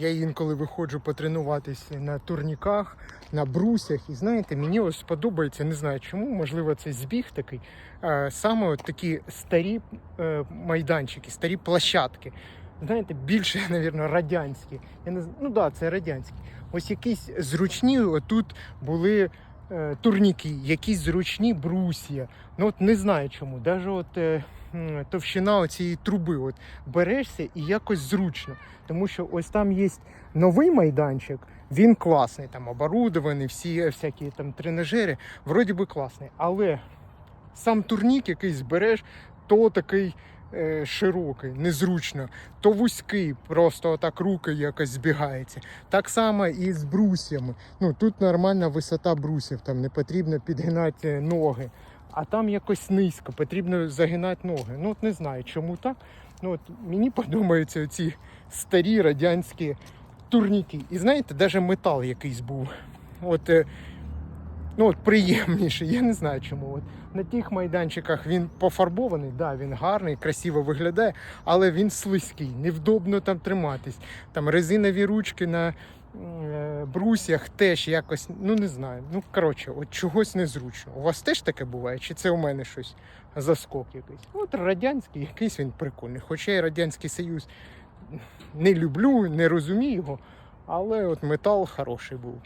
Я інколи виходжу потренуватися на турніках, на брусях. І знаєте, мені ось подобається, не знаю чому, можливо, це збіг такий. Саме от такі старі е, майданчики, старі площадки. Знаєте, більше, мабуть, радянські. Я не Ну так, да, це радянські. Ось якісь зручні отут були е, турніки, якісь зручні брусья. Ну от не знаю чому. Даже от е, товщина цієї труби. От берешся і якось зручно. Тому що ось там є новий майданчик, він класний, там оборудований, всі всякі там тренажери, вроді би класний. Але сам турнік якийсь береш, то такий е, широкий, незручно, то вузький, просто отак руки якось збігаються. Так само і з брусьями. Ну тут нормальна висота брусів, там не потрібно підгинати ноги. А там якось низько, потрібно загинати ноги. Ну от не знаю, чому так. Ну от мені подобаються ці старі радянські турніки. І знаєте, навіть метал якийсь був. От, е, ну, от приємніший, я не знаю чому. От, на тих майданчиках він пофарбований, да, він гарний, красиво виглядає, але він слизький, невдобно там триматись. Там резинові ручки на брусях теж якось, ну не знаю. Ну, коротше, от чогось незручно. У вас теж таке буває? Чи це у мене щось заскок якийсь? От радянський, якийсь він прикольний. Хоча я Радянський Союз не люблю, не розумію його, але от метал хороший був.